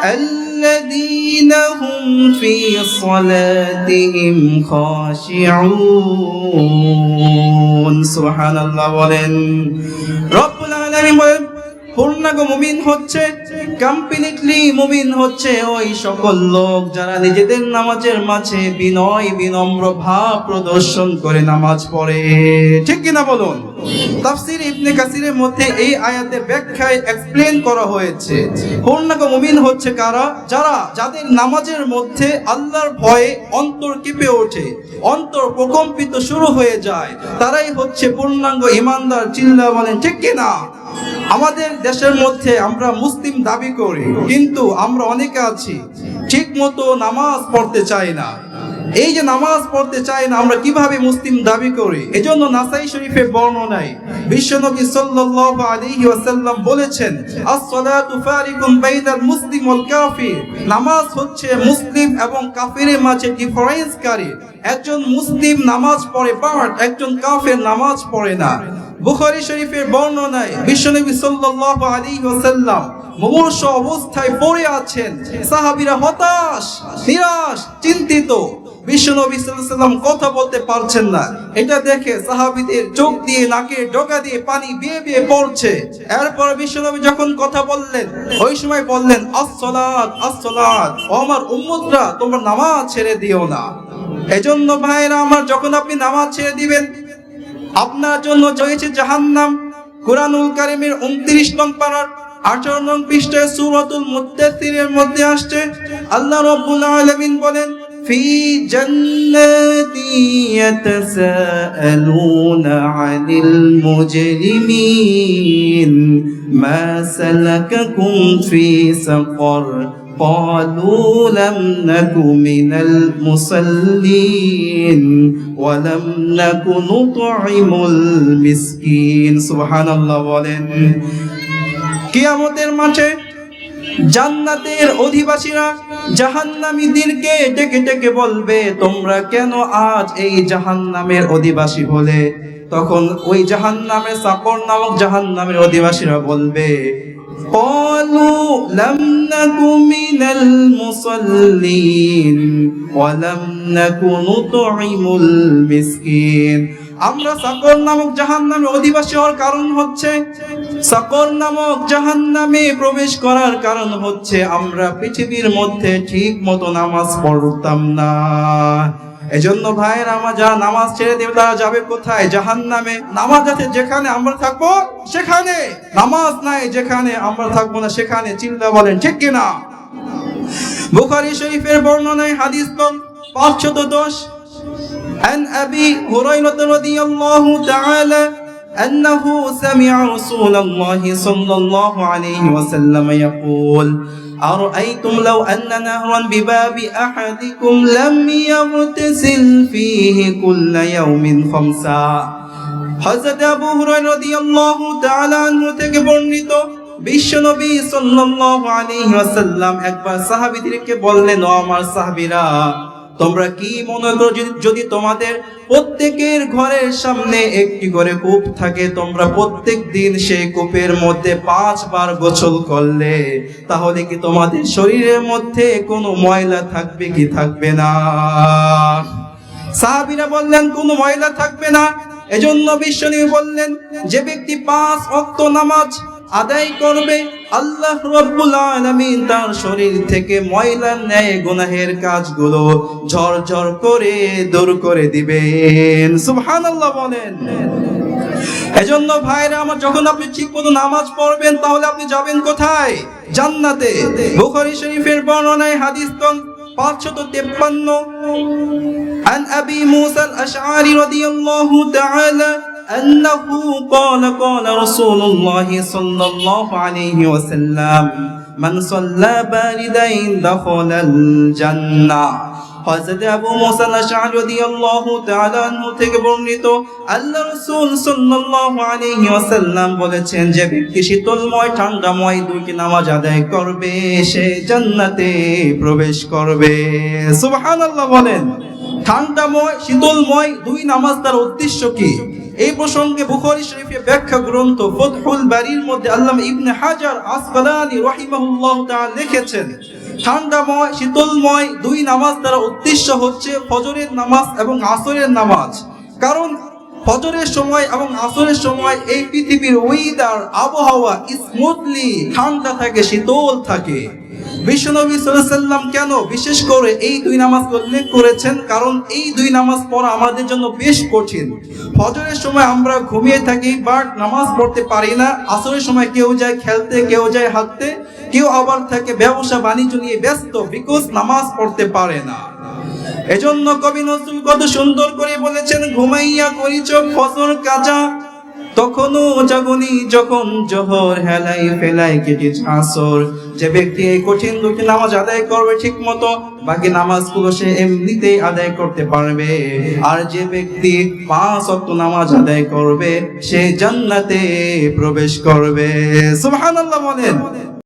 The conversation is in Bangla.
الذين هم في صلاتهم خاشعون سبحان الله বলেন রব্বুল আলামিন বলেন পূর্ণাঙ্গ মুমিন হচ্ছে কমপ্লিটলি মুমিন হচ্ছে ওই সকল লোক যারা নিজেদের নামাজের মাঝে বিনয়, বিনম্র ভাব প্রদর্শন করে নামাজ পড়ে। ঠিক কিনা বলুন? তাফসির ইবনে কাসিরের মধ্যে এই আয়াতের ব্যাখ্যায় এক্সপ্লেন করা হয়েছে। পূর্ণাঙ্গ মুমিন হচ্ছে কারা? যারা, যাদের নামাজের মধ্যে আল্লাহর ভয়ে অন্তর কেঁপে ওঠে, অন্তর প্রকম্পিত শুরু হয়ে যায়, তারাই হচ্ছে পূর্ণাঙ্গ ইমানদার চিল্লা বলেন ঠিক কিনা? আমাদের দেশের মধ্যে আমরা মুসলিম দাবি করি, কিন্তু আমরা অনেকে আছি ঠিক মতো নামাজ পড়তে চাই না। এই যে নামাজ পড়তে চাই না, আমরা কীভাবে মুসলিম দাবি করি? এজন্য নাসাই শরীফে বর্ণনায় বিশ্বনবী সাল্লাল্লাহু আলাইহি ওয়াসাল্লাম বলেছেন, আস-সালাতু ফারিকুন বাইনাল মুসলিম ওয়াল কাফির। নামাজ হচ্ছে মুসলিম এবং কাফিরের মাঝে ডিফারেন্সকারী। একজন মুসলিম নামাজ পড়ে, বাট একজন কাফের নামাজ পড়ে না। বুখারী শরীফের বর্ণনায় বিশ্বনবী সাল্লাল্লাহু আলাইহি ওয়াসাল্লাম মুমূর্ষ অবস্থায় পড়ে আছেন। সাহাবীরা হতাশ, নিরাশ, চিন্তিত। বিশ্বনবী কথা বলতে পারছেন না। এটা দেখে সাহাবীদের চোখ দিয়ে, নাকে ডগা দিয়ে পানি বেয়ে বেয়ে পড়ছে। এরপর বিশ্বনবী যখন কথা বললেন, ওই সময় বললেন, আস-সালাত আস-সালাত, ও আমার উম্মতরা, তোমরা নামাজ ছেড়ে দিও না। এজন্য ভাইরা আমার যখন আপনি নামাজ ছেড়ে দিবেন আপনার জন্য রয়েছে জাহান্নাম। কোরআনুল কারিমের উনত্রিশ নং পাড়ার আঠারো নং পৃষ্ঠায় সুরাতুল মুদ্দাসিরের মধ্যে আসছে। আল্লাহ রব্বুল আলামিন বলেন, ফি জান্নাতি ইয়াতাসাআলুনা আনিল মুজরিমিন। ما سلككم في سقر قالوا لم نك من المصلين ولم نك نطعم المسكين سبحان الله বলেন কিয়ামতের মাঠে জান্নাতের অধিবাসীরা জাহান্নামীদেরকে ডেকে ডেকে বলবে তোমরা কেন আজ এই জাহান্নামের অধিবাসী হলে তখন ওই জাহান্নামের সাকর নামক জাহান্নামের অধিবাসীরা বলবে قالوا لم نك من المصلين ولم نك نطعم المسكين আমরা সাকর নামক জাহান্নামে অধিবাসী হওয়ার কারণ হচ্ছে সাকর নামক জাহান্নামে প্রবেশ করার কারণ হচ্ছে আমরা পৃথিবীর মধ্যে ঠিক মতো নামাজ পড়তাম না এজন্য ভাইয়ের আমার যারা নামাজ ছেড়ে দেবে তারা যাবে কোথায় জাহান নামে নামাজ আছে যেখানে আমরা থাকবো সেখানে নামাজ নাই যেখানে আমরা থাকবো না সেখানে চিন্তা বলেন ঠিক কিনা বুখারী শরীফের বর্ণনায় হাদিস নং পাঁচশত দশ عن أبي هريرة رضي الله تعالى أنه سمع رسول الله صلى الله عليه وسلم يقول أرأيتم لو أن نهرا بباب أحدكم لم يغتسل فيه كل يوم خمسا হযরত আবু হুরায়রা রাদিয়াল্লাহু তাআলা আনহু থেকে বর্ণিত বিশ্বনবী সাল্লাল্লাহু আলাইহি ওয়াসাল্লাম একবার সাহাবীদেরকে বললেন ও আমার সাহাবীরা তোমরা কি মনে করো যদি তোমাদের প্রত্যেকের ঘরের সামনে একটি করে কূপ থাকে, তোমরা প্রত্যেক দিন সেই কূপের মধ্যে পাঁচবার গোসল করলে তাহলে কি তোমাদের শরীরের মধ্যে কোনো ময়লা থাকবে কি থাকবে না? সাহাবীরা বললেন, কোনো ময়লা থাকবে না। এজন্য বিশ্বনবী বললেন, যে ব্যক্তি পাঁচ অক্ত নামাজ আদায় করবে আল্লাহ রব্বুল আলামিন তার শরীর থেকে ময়লার ন্যায় গুনাহের কাজগুলো ঝরঝর করে দূর করে দিবেন সুবহানাল্লাহ বলেন এজন্য ভাইরা আমার যখন আপনি ঠিক মতো নামাজ পড়বেন তাহলে আপনি যাবেন কোথায় জান্নাতে বুখারী শরীফের বর্ণনায় হাদিস তং পাঁচশত তেপ্পান্ন عن أبي موسى الأشعري رضي الله تعالى أنه قال قال رسول الله صلى الله عليه وسلم من صلى باردين دخل الجنة হযরত আবু মুসা আল-আশআরী রাদিয়াল্লাহু তাআলা আনহু থেকে বর্ণিত আল্লাহ রাসূল সাল্লাল্লাহু আলাইহি ওয়াসাল্লাম বলেছেন যে ব্যক্তি শীতলময় ঠান্ডাময় দুইটি নামাজ আদায় করবে সে জান্নাতে প্রবেশ করবে সুবহানাল্লাহ বলেন ঠান্ডাময় শীতলময় দুই নামাজ তার উদ্দেশ্য কি এই প্রসঙ্গে বুখারী শরীফে ব্যাখ্যা গ্রন্থ ফতহুল বারির মধ্যে আল্লামা ইবনে হাজার আসকালানি রাহিমাহুল্লাহ তাআলা লিখেছেন, ঠান্ডাময়, শীতলময় দুই নামাজ দ্বারা উদ্দেশ্য হচ্ছে ফজরের নামাজ এবং আসরের নামাজ। কারণ ফজরের সময় এবং আসরের সময় এই পৃথিবীর ওয়েদার আবহাওয়া স্মুথলি ঠান্ডা থাকে, শীতল থাকে। বিশ্বনবী সাল্লাম কেন বিশেষ করে এই দুই নামাজকে উল্লেখ করেছেন? কারণ এই দুই নামাজ পড়া আমাদের জন্য বেশ কঠিন। ফজরের সময় আমরা ঘুমিয়ে থাকি বাট নামাজ পড়তে পারি না। আসরের সময় কেউ যায় খেলতে, কেউ যায় হাঁটতে, কেউ আবার থাকে ব্যবসা বাণিজ্য নিয়ে ব্যস্ত বিকজ নামাজ পড়তে পারে না। এজন্য কবি নজরুল কত সুন্দর করে বলেছেন, ঘুমাইয়া করিছ কাজা। তখনও জাগনি যখন জহর হেলাই ফেলাই কেটে আসর যে ব্যক্তি এই কঠিন দুটি নামাজ আদায় করবে ঠিক মতো বাকি নামাজ নামাজগুলো সে এমনিতেই আদায় করতে পারবে। আর যে ব্যক্তি পাঁচ অক্ট নামাজ আদায় করবে, সে জান্নাতে প্রবেশ করবে। সুবহানাল্লাহ বলেন।